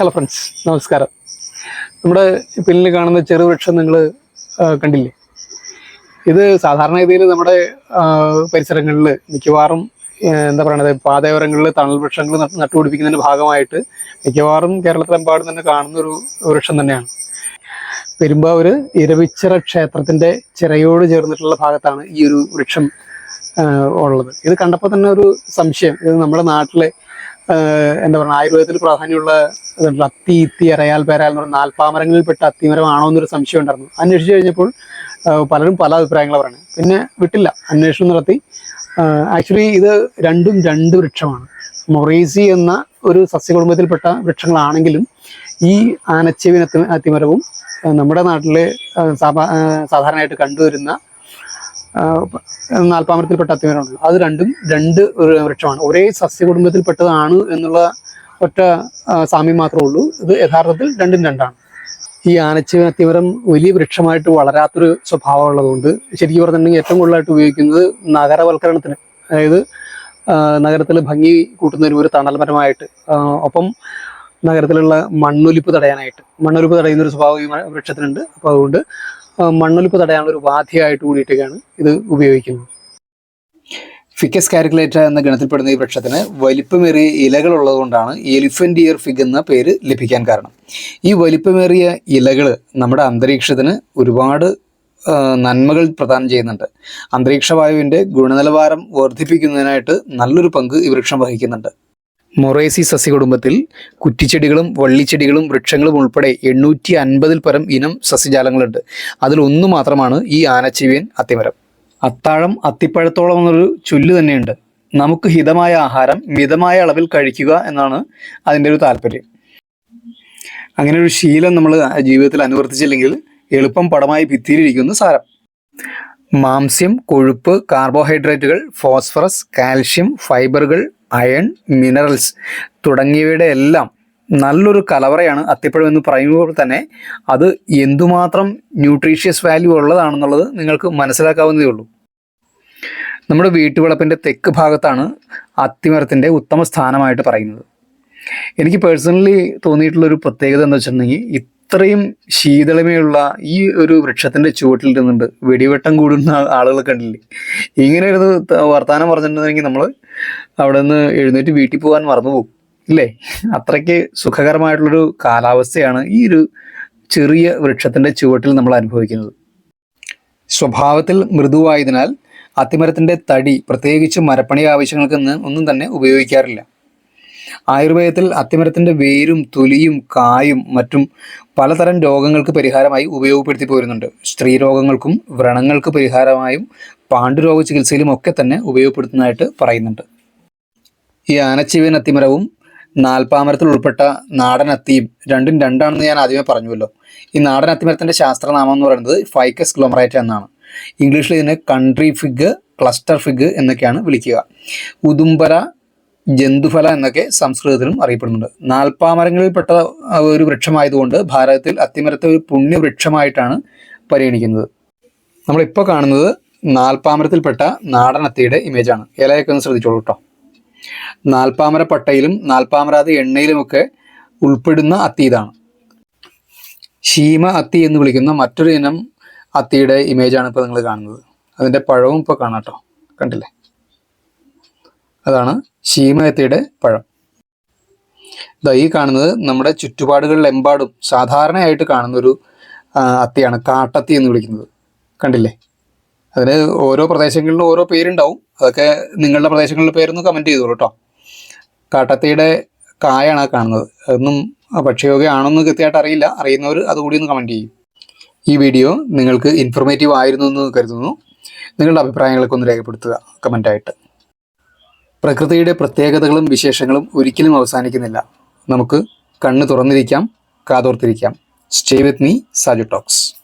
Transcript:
Hello friends നമസ്കാരം. നമ്മുടെ പിന്നിൽ കാണുന്ന ചെറുവൃക്ഷം നിങ്ങൾ കണ്ടില്ലേ? ഇത് സാധാരണ രീതിയിൽ നമ്മുടെ പരിസരങ്ങളിൽ മിക്കവാറും എന്താ പറയണത് പാതയോരങ്ങളിൽ തണൽ വൃക്ഷങ്ങൾ നട്ടുപിടിപ്പിക്കുന്നതിന്റെ ഭാഗമായിട്ട് മിക്കവാറും കേരളത്തിലെമ്പാടും തന്നെ കാണുന്ന ഒരു വൃക്ഷം തന്നെയാണ്. പെരുമ്പാവൂര് ഇരവിച്ചിറ ക്ഷേത്രത്തിന്റെ ചിറയോട് ചേർന്നിട്ടുള്ള ഭാഗത്താണ് ഈ ഒരു വൃക്ഷം ഉള്ളത്. ഇത് കണ്ടപ്പോൾ തന്നെ ഒരു സംശയം. ഇത് നമ്മുടെ നാട്ടിലെ എന്താ പറയുക ആയുർവേദത്തിൽ പ്രാധാന്യമുള്ള. അത്തി ഇത്തി അരയാൽ പേരാൽ എന്ന് പറഞ്ഞ നാൽപ്പാമരങ്ങളിൽപ്പെട്ട അത്തിമരമാണോ എന്നൊരു സംശയം ഉണ്ടായിരുന്നു. അന്വേഷിച്ചു കഴിഞ്ഞപ്പോൾ പലരും പല അഭിപ്രായങ്ങൾ പറയുന്നത് പിന്നെ വിട്ടില്ല. അന്വേഷണം നടത്തി. ആക്ച്വലി ഇത് രണ്ടും രണ്ട് വൃക്ഷമാണ്. മൊറേസി എന്ന ഒരു സസ്യകുടുംബത്തിൽപ്പെട്ട വൃക്ഷങ്ങളാണെങ്കിലും ഈ ആനച്ചെവിനത്തിന് അത്തി അത്തിമരവും നമ്മുടെ നാട്ടിലെ സാധാരണയായിട്ട് കണ്ടുവരുന്ന നാൽപ്പാമരത്തിൽപ്പെട്ട അത്തിമരമുണ്ടല്ലോ അത് രണ്ടും രണ്ട് വൃക്ഷമാണ്. ഒരേ സസ്യകുടുംബത്തിൽപ്പെട്ടതാണ് എന്നുള്ള ഒറ്റ സാമ്യം മാത്രമേ ഉള്ളൂ. ഇത് യഥാർത്ഥത്തിൽ രണ്ടും രണ്ടാണ്. ഈ ആനച്ചവൻ അത്തിമരം വലിയ വൃക്ഷമായിട്ട് വളരാത്തൊരു സ്വഭാവം ഉള്ളതുകൊണ്ട് ശരിക്കും പറഞ്ഞിട്ടുണ്ടെങ്കിൽ ഏറ്റവും കൂടുതലായിട്ട് ഉപയോഗിക്കുന്നത് നഗരവൽക്കരണത്തിന്. അതായത് നഗരത്തിൽ ഭംഗി കൂട്ടുന്നതിന് ഒരു തണൽ മരമായിട്ട് ഒപ്പം നഗരത്തിലുള്ള മണ്ണൊലിപ്പ് തടയാനായിട്ട്. മണ്ണൊലിപ്പ് തടയുന്ന ഒരു സ്വഭാവം ഈ വൃക്ഷത്തിനുണ്ട്. അപ്പോൾ അതുകൊണ്ട് മണ്ണൊലിപ്പ് തടയാനുള്ള ഒരു ബാധ്യമായിട്ട് കൂടിയിട്ടൊക്കെയാണ് ഇത് ഉപയോഗിക്കുന്നത്. ഫിക്കസ് കാരിക്കുലേറ്റ എന്ന ഗണത്തിൽപ്പെടുന്ന ഈ വൃക്ഷത്തിന് വലിപ്പമേറിയ ഇലകൾ ഉള്ളതുകൊണ്ടാണ് എലിഫന്റ് ഇയർ ഫിഗ് എന്ന പേര് ലഭിക്കാൻ കാരണം. ഈ വലിപ്പമേറിയ ഇലകൾ നമ്മുടെ അന്തരീക്ഷത്തിന് ഒരുപാട് നന്മകൾ പ്രദാനം ചെയ്യുന്നുണ്ട്. അന്തരീക്ഷ വായുവിന്റെ ഗുണനിലവാരം വർദ്ധിപ്പിക്കുന്നതിനായിട്ട് നല്ലൊരു പങ്ക് ഈ വൃക്ഷം വഹിക്കുന്നുണ്ട്. മൊറേസി സസ്യകുടുംബത്തിൽ കുറ്റിച്ചെടികളും വള്ളിച്ചെടികളും വൃക്ഷങ്ങളും ഉൾപ്പെടെ എണ്ണൂറ്റി അൻപതിൽ പരം ഇനം സസ്യജാലങ്ങളുണ്ട്. അതിലൊന്നു മാത്രമാണ് ഈ ആനച്ചിവിയൻ അത്തിമരം. അത്താഴം അത്തിപ്പഴത്തോളം എന്നൊരു ചൊല്ല് തന്നെയുണ്ട്. നമുക്ക് ഹിതമായ ആഹാരം മിതമായ അളവിൽ കഴിക്കുക എന്നാണ് അതിന്റെ ഒരു താല്പര്യം. അങ്ങനെ ഒരു ശീലം നമ്മൾ ജീവിതത്തിൽ അനുവർത്തിച്ചില്ലെങ്കിൽ എളുപ്പം പടമായി ഭിത്തിയിലിരിക്കുന്ന സാരം. മാംസ്യം കൊഴുപ്പ് കാർബോഹൈഡ്രേറ്റുകൾ ഫോസ്ഫറസ് കാൽഷ്യം ഫൈബറുകൾ അയൺ മിനറൽസ് തുടങ്ങിയവയുടെ എല്ലാം നല്ലൊരു കലവറയാണ് അത്തിപ്പഴം എന്ന് പറയുമ്പോൾ തന്നെ അത് എന്തുമാത്രം ന്യൂട്രീഷ്യസ് വാല്യൂ ഉള്ളതാണെന്നുള്ളത് നിങ്ങൾക്ക് മനസ്സിലാക്കാവുന്നതേ ഉള്ളൂ. നമ്മുടെ വീട്ടുവളപ്പിന്റെ തെക്ക് ഭാഗത്താണ് അത്തിമരത്തിന്റെ ഉത്തമ സ്ഥാനമായിട്ട് പറയുന്നത്. എനിക്ക് പേഴ്സണലി തോന്നിയിട്ടുള്ളൊരു പ്രത്യേകത എന്താ വെച്ചിട്ടുണ്ടെങ്കിൽ ഇത്രയും ശീതളമയുള്ള ഈ ഒരു വൃക്ഷത്തിന്റെ ചുവട്ടിൽ നിന്നുണ്ട് വെടിവെട്ടം കൂടുന്ന ആളുകളെ കണ്ടില്ലേ? ഇങ്ങനെ ഒരു വർത്തമാനം പറഞ്ഞിട്ടുണ്ടെങ്കിൽ നമ്മൾ അവിടെ നിന്ന് എഴുന്നേറ്റ് വീട്ടിൽ പോകാൻ മറന്നു പോകും. ഇല്ലേ? അത്രയ്ക്ക് സുഖകരമായിട്ടുള്ളൊരു കാലാവസ്ഥയാണ് ഈ ഒരു ചെറിയ വൃക്ഷത്തിന്റെ ചുവട്ടിൽ നമ്മൾ അനുഭവിക്കുന്നത്. സ്വഭാവത്തിൽ മൃദുവായതിനാൽ അത്തിമരത്തിന്റെ തടി പ്രത്യേകിച്ച് മരപ്പണി ആവശ്യങ്ങൾക്ക് ഒന്നും- തന്നെ ഉപയോഗിക്കാറില്ല. ആയുർവേദത്തിൽ അത്തിമരത്തിന്റെ വേരും തൊലിയും കായും മറ്റും പലതരം രോഗങ്ങൾക്ക് പരിഹാരമായി ഉപയോഗപ്പെടുത്തി പോരുന്നുണ്ട്. സ്ത്രീ രോഗങ്ങൾക്കും വ്രണങ്ങൾക്ക് പരിഹാരമായും പാണ്ഡുരോഗ ചികിത്സയിലും ഒക്കെ തന്നെ ഉപയോഗപ്പെടുത്തുന്നതായിട്ട് പറയുന്നുണ്ട്. ഈ ആനച്ചീവൻ അത്തിമരവും നാൽപ്പാമരത്തിൽ ഉൾപ്പെട്ട നാടൻ അത്തിയും രണ്ടും രണ്ടാണെന്ന് ഞാൻ ആദ്യമേ പറഞ്ഞുവല്ലോ. ഈ നാടൻ അത്തിമരത്തിന്റെ ശാസ്ത്രനാമം എന്ന് പറയുന്നത് ഫൈക്കസ് ഗ്ലോമറൈറ്റ് എന്നാണ്. ഇംഗ്ലീഷിൽ ഇതിനെ കൺട്രി ഫിഗ് ക്ലസ്റ്റർ ഫിഗ് എന്നൊക്കെയാണ് വിളിക്കുക. ഉദുംബര ജന്തുഫല എന്നൊക്കെ സംസ്കൃതത്തിലും അറിയപ്പെടുന്നുണ്ട്. നാൽപ്പാമരങ്ങളിൽപ്പെട്ട ഒരു വൃക്ഷമായതുകൊണ്ട് ഭാരതത്തിൽ അത്തിമരത്തെ ഒരു പുണ്യവൃക്ഷമായിട്ടാണ് പരിഗണിക്കുന്നത്. നമ്മളിപ്പോൾ കാണുന്നത് നാൽപ്പാമരത്തിൽപ്പെട്ട നാടനത്തിയുടെ ഇമേജാണ് ഇലയൊക്കെ ഒന്ന് ശ്രദ്ധിച്ചോളൂ കേട്ടോ നാൽപ്പാമര പട്ടയിലും നാൽപ്പാമരാതി എണ്ണയിലുമൊക്കെ ഉൾപ്പെടുന്ന അത്തി ഇതാണ്. ശീമ അത്തി എന്ന് വിളിക്കുന്ന മറ്റൊരു ഇനം അത്തിയുടെ ഇമേജാണ് ഇപ്പോൾ നിങ്ങൾ കാണുന്നത്. അതിന്റെ പഴവും ഇപ്പോൾ കാണാം കേട്ടോ കണ്ടില്ലേ? അതാണ് ശീമയത്തിയുടെ പഴം. ഇതാ ഈ കാണുന്നത് നമ്മുടെ ചുറ്റുപാടുകളിലെമ്പാടും സാധാരണയായിട്ട് കാണുന്നൊരു അത്തിയാണ്. കാട്ടത്തി എന്ന് വിളിക്കുന്നത്. കണ്ടില്ലേ? അതിന് ഓരോ പ്രദേശങ്ങളിലും ഓരോ പേരുണ്ടാവും. അതൊക്കെ നിങ്ങളുടെ പ്രദേശങ്ങളിലെ പേരൊന്ന് കമന്റ് ചെയ്തോളൂ കേട്ടോ കാട്ടത്തിയുടെ കായാണ് കാണുന്നത്. അതൊന്നും ഭക്ഷ്യയോഗ്യമാണെന്ന് കൃത്യമായിട്ട് അറിയില്ല. അറിയുന്നവർ അതുകൂടി ഒന്ന് കമന്റ് ചെയ്യും. ഈ വീഡിയോ നിങ്ങൾക്ക് ഇൻഫോർമേറ്റീവ് ആയിരുന്നു എന്ന് കരുതുന്നു. നിങ്ങളുടെ അഭിപ്രായങ്ങളൊക്കെ ഒന്ന് രേഖപ്പെടുത്തുക കമന്റായിട്ട് പ്രകൃതിയുടെ പ്രത്യേകതകളും വിശേഷങ്ങളും ഒരിക്കലും അവസാനിക്കുന്നില്ല. നമുക്ക് കണ്ണ് തുറന്നിരിക്കാം കാതോർത്തിരിക്കാം. Stay with me Saju talks